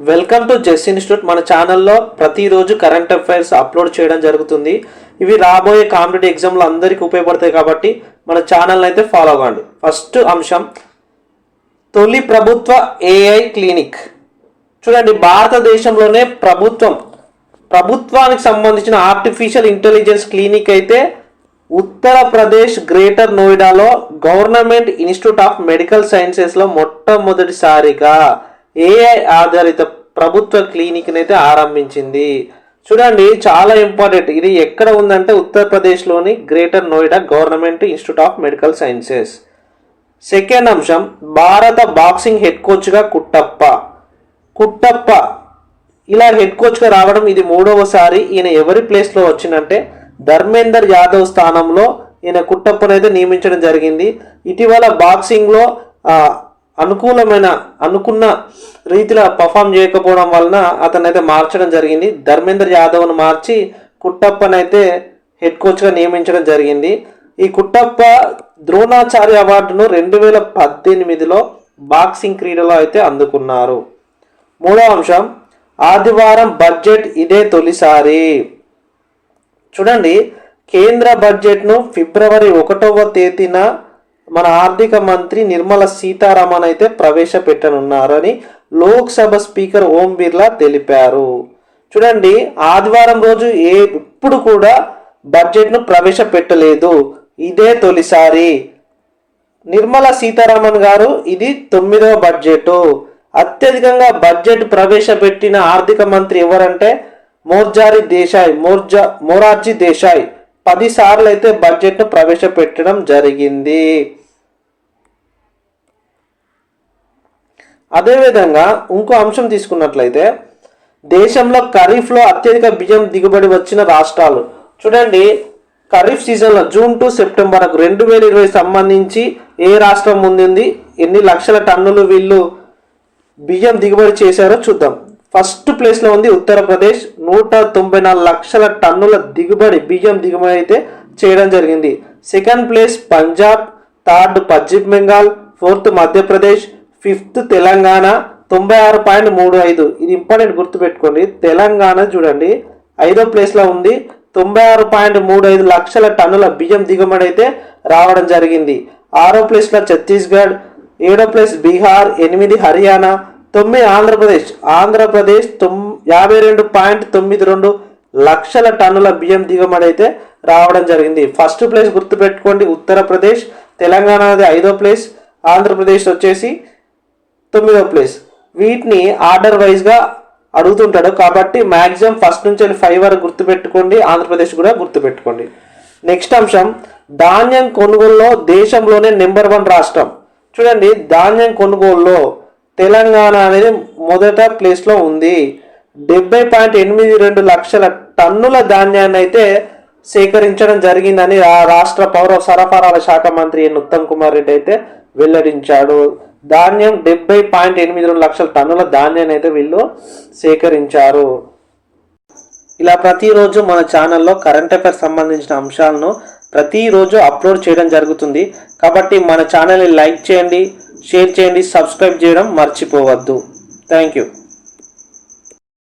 Welcome to జెస్ institute మన ఛానల్లో ప్రతిరోజు కరెంట్ అఫైర్స్ అప్లోడ్ చేయడం జరుగుతుంది. ఇవి రాబోయే కాంపిటేటివ్ ఎగ్జామ్లో అందరికీ ఉపయోగపడతాయి కాబట్టి మన ఛానల్ అయితే ఫాలో అవ్వండి. ఫస్ట్ అంశం తొలి ప్రభుత్వ ఏఐ క్లినిక్ చూడండి భారతదేశంలోనే ప్రభుత్వం ప్రభుత్వానికి సంబంధించిన ఆర్టిఫిషియల్ ఇంటెలిజెన్స్ క్లినిక్ అయితే ఉత్తరప్రదేశ్ గ్రేటర్ నోయిడాలో గవర్నమెంట్ ఇన్స్టిట్యూట్ ఆఫ్ మెడికల్ సైన్సెస్లో మొట్టమొదటిసారిగా ఏఐ ఆధారిత ప్రభుత్వ క్లినిక్ని అయితే ఆరంభించింది. చూడండి చాలా ఇంపార్టెంట్. ఇది ఎక్కడ ఉందంటే ఉత్తరప్రదేశ్లోని Greater Noida government institute of medical sciences. Second అంశం భారత బాక్సింగ్ హెడ్ కోచ్గా కుట్టప్ప. కుట్టప్ప. ఇలా హెడ్ కోచ్గా రావడం ఇది మూడవసారి. ఈయన ఎవరి ప్లేస్లో వచ్చిందంటే ధర్మేందర్ యాదవ్ స్థానంలో ఈయన కుట్టప్పను అయితే నియమించడం జరిగింది. ఇటీవల బాక్సింగ్లో అనుకూలమైన అనుకున్న రీతిలో పర్ఫామ్ చేయకపోవడం వలన అతను అయితే మార్చడం జరిగింది. ధర్మేంద్ర యాదవ్ను మార్చి కుట్టప్పనైతే హెడ్ కోచ్గా నియమించడం జరిగింది. ఈ కుట్టప్ప ద్రోణాచార్య అవార్డును రెండు వేల పద్దెనిమిదిలో బాక్సింగ్ క్రీడలో అయితే అందుకున్నారు. మూడో అంశం ఆదివారం బడ్జెట్ ఇదే తొలిసారి. చూడండి కేంద్ర బడ్జెట్ను ఫిబ్రవరి ఒకటవ తేదీన మన ఆర్థిక మంత్రి నిర్మల సీతారామన్ అయితే ప్రవేశపెట్టనున్నారని లోక్సభ స్పీకర్ ఓం బిర్లా తెలిపారు. చూడండి ఆదివారం రోజు ఏ ఎప్పుడు కూడా బడ్జెట్ను ప్రవేశపెట్టలేదు. ఇదే తొలిసారి. నిర్మల సీతారామన్ గారు ఇది తొమ్మిదవ బడ్జెట్. అత్యధికంగా బడ్జెట్ ప్రవేశపెట్టిన ఆర్థిక మంత్రి ఎవరంటే మోర్జారి దేశాయ్ మోర్జా మొరార్జీ దేశాయ్. పదిసార్లు అయితే బడ్జెట్ను ప్రవేశపెట్టడం జరిగింది. అదేవిధంగా ఇంకో అంశం తీసుకున్నట్లయితే దేశంలో ఖరీఫ్లో అత్యధిక బియ్యం దిగుబడి వచ్చిన రాష్ట్రాలు. చూడండి ఖరీఫ్ సీజన్లో జూన్ టు సెప్టెంబర్ రెండు వేల ఇరవై సంబంధించి ఏ రాష్ట్రం ముందుంది ఎన్ని లక్షల టన్నులు వీళ్ళు బియ్యం దిగుబడి చేశారో చూద్దాం. ఫస్ట్ ప్లేస్లో ఉంది ఉత్తరప్రదేశ్ నూట తొంభై నాలుగు లక్షల టన్నుల దిగుబడి బియ్యం దిగుబడి అయితే చేయడం జరిగింది. సెకండ్ ప్లేస్ పంజాబ్ థర్డ్ పశ్చిమ బెంగాల్ ఫోర్త్ మధ్యప్రదేశ్ ఫిఫ్త్ తెలంగాణ తొంభై ఆరు పాయింట్ మూడు ఐదు. ఇది ఇంపార్టెంట్ గుర్తుపెట్టుకోండి. తెలంగాణ చూడండి. ఐదో ప్లేస్లో ఉంది. తొంభై ఆరు పాయింట్ మూడు ఐదు లక్షల టన్నుల బియ్యం దిగుమడి అయితే రావడం జరిగింది. ఆరో ప్లేస్లో ఛత్తీస్గఢ్ ఏడో ప్లేస్ బీహార్ ఎనిమిది హర్యానా తొమ్మిది ఆంధ్రప్రదేశ్. ఆంధ్రప్రదేశ్ తొమ్ యాభై రెండు పాయింట్ తొమ్మిది రెండు లక్షల టన్నుల బియ్యం దిగుమడి అయితే రావడం జరిగింది. ఫస్ట్ ప్లేస్ గుర్తుపెట్టుకోండి. ఉత్తరప్రదేశ్ తెలంగాణ అది ఐదో ప్లేస్. ఆంధ్రప్రదేశ్ వచ్చేసి తొమ్మిదో ప్లేస్ వీటిని ఆర్డర్ వైజ్గా అడుగుతుంటాడు. కాబట్టి మ్యాక్సిమం ఫస్ట్ నుంచి ఫైవ్ వరకు గుర్తుపెట్టుకోండి. ఆంధ్రప్రదేశ్ కూడా గుర్తుపెట్టుకోండి. నెక్స్ట్ అంశం ధాన్యం కొనుగోలులో దేశంలోనే నెంబర్ వన్ రాష్ట్రం. చూడండి ధాన్యం కొనుగోలులో తెలంగాణ అనేది మొదట ప్లేస్లో ఉంది. డెబ్బై పాయింట్ ఎనిమిది రెండు లక్షల టన్నుల ధాన్యాన్ని అయితే సేకరించడం జరిగిందని ఆ రాష్ట్ర పౌర సరఫరాల శాఖ మంత్రి ఎన్ ఉత్తమ్ కుమార్ రెడ్డి అయితే వెల్లడించాడు. ధాన్యం డెబ్బై పాయింట్ ఎనిమిది రెండు లక్షల టన్నుల ధాన్యాన్ని అయితే వీళ్ళు సేకరించారు. ఇలా ప్రతిరోజు మన ఛానల్లో కరెంట్ అఫైర్స్ సంబంధించిన అంశాలను ప్రతిరోజు అప్లోడ్ చేయడం జరుగుతుంది. కాబట్టి మన ఛానల్ని లైక్ చేయండి షేర్ చేయండి సబ్స్క్రైబ్ చేయడం మర్చిపోవద్దు. Thank you